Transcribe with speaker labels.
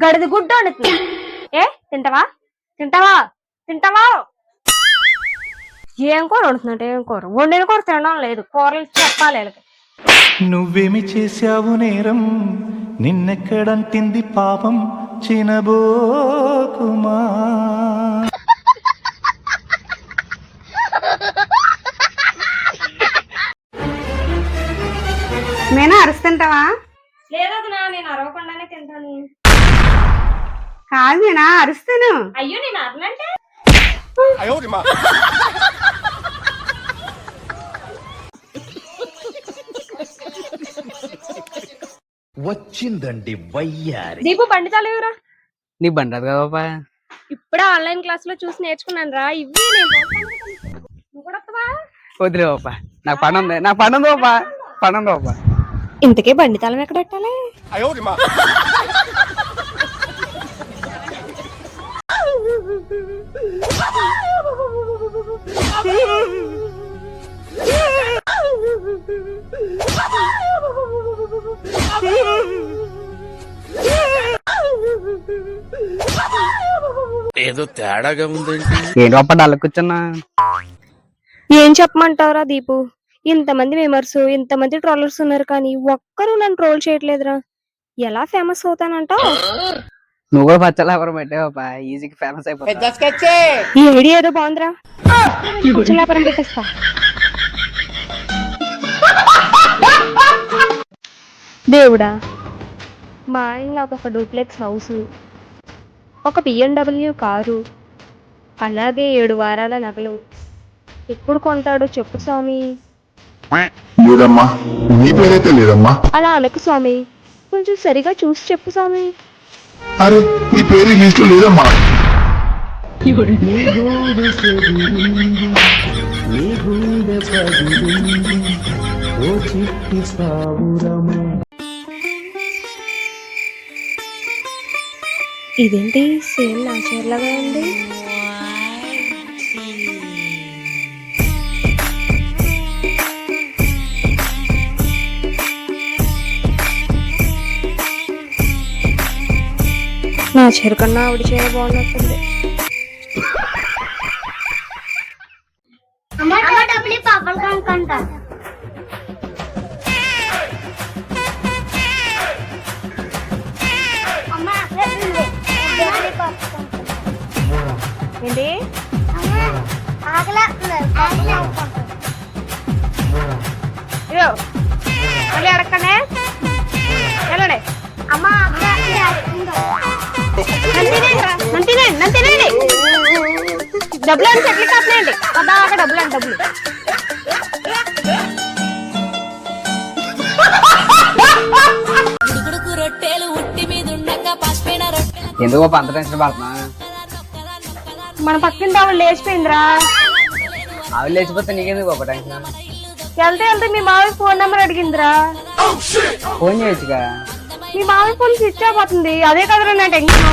Speaker 1: గడిది గుడ్డ వండుతుంది ఏ తింటావా? తింటావా? తింటావా? ఏం కూర వండుతుందంటే ఏం కూర? వండిన కూర తినడం లేదు. కూరలు చెప్పాలి వీళ్ళకి.
Speaker 2: నువ్వేమి చేశావు నేరం? నిన్నెక్కడంటింది పాపం చినబోకుమా
Speaker 3: నేనా అరుస్తుంటావా?
Speaker 1: లేదు నా నేను అరవకుండానే తింటాను.
Speaker 3: కాదు నేనా అరుస్తాను.
Speaker 1: అయ్యో నేను అరనంటే
Speaker 4: వచ్చిందండి వయ్యారి.
Speaker 1: దీపు బండి చాలేవురా
Speaker 5: నీ బండి కదా పాపా
Speaker 1: ఇప్పుడే ఆన్లైన్ క్లాస్లో చూసి నేర్చుకున్నాను రా. ఇవి నేను పోతాను. నువ్వు కూడా వస్తావా?
Speaker 5: వదిలే పాపా నాకు పని ఉంది. నాకు పని ఉంది పాపా పని ఉంది పాపా
Speaker 1: ఇంతకే బండి తాళం ఎక్కడ పెట్టాలి?
Speaker 4: ఏదో తేడాగా
Speaker 5: ఏంటి కూర్చున్నా.
Speaker 1: ఏం చెప్పమంటావురా దీపు? ఇంతమంది మెంబర్స్ ఇంతమంది ట్రోలర్స్ ఉన్నారు కానీ ఒక్కరు నన్ను ట్రోల్ చేయట్లేదురా. ఎలా ఫేమస్ అవుతానంటావు?
Speaker 5: నువ్వు కూడా పచ్చలు ఎవరు పెట్టే పాపా ఈజీకి ఫేమస్ అయిపోతా
Speaker 1: ఈ ఐడియా ఏదో బాగుందిరా. పచ్చలాపరం పెట్టేస్తా దేవుడా మా ఆయన ఒక డూప్లెక్స్ హౌస్ ఒక బిఎండబ్ల్యూ కారు అలాగే ఏడు వారాల నగలు. ఎప్పుడు కొంటాడో చెప్పు స్వామి.
Speaker 6: లేదమ్మా నీ పేరైతే లేదమ్మా.
Speaker 1: అలా అనకు స్వామి. కొంచెం సరిగా చూసి చెప్పు స్వామి.
Speaker 6: అరే నీ పేరు లిస్ట్ లేదమ్మా.
Speaker 1: ఇదేంటి సేమ్ నా చీరలాగా ఉంది? నా చీర కన్నా ఆవిడ చీర బాగున్నట్టుంది. ఏంటి? మళ్ళీ అడగనే డబ్బులు అని చెట్లు కాస్తున్నాయండి పదాక డబ్బులు అని డబ్బులు.
Speaker 7: ఉడుకుడుకు రొట్టెలు ఉట్టి మీద ఉండగా పసిపోయిన రొట్టెల
Speaker 5: ఎందుకు అంత టెన్షన్ పడుతున్నా
Speaker 1: మన పక్కింటి ఆవిడ లేచిపోయిందిరా.
Speaker 5: ఆవిడ లేచిపోతే నీకెందుకు పాపా టెన్షన్
Speaker 1: వెళ్తే వెళ్తే మీ మావి ఫోన్ నెంబర్ అడిగిందిరా.
Speaker 5: ఫోన్ చేయొచ్చుగా?
Speaker 1: మీ మావి ఫోన్ స్విచ్ ఆఫ్ అవుతుంది. అదే కదరా నా టెన్షన్.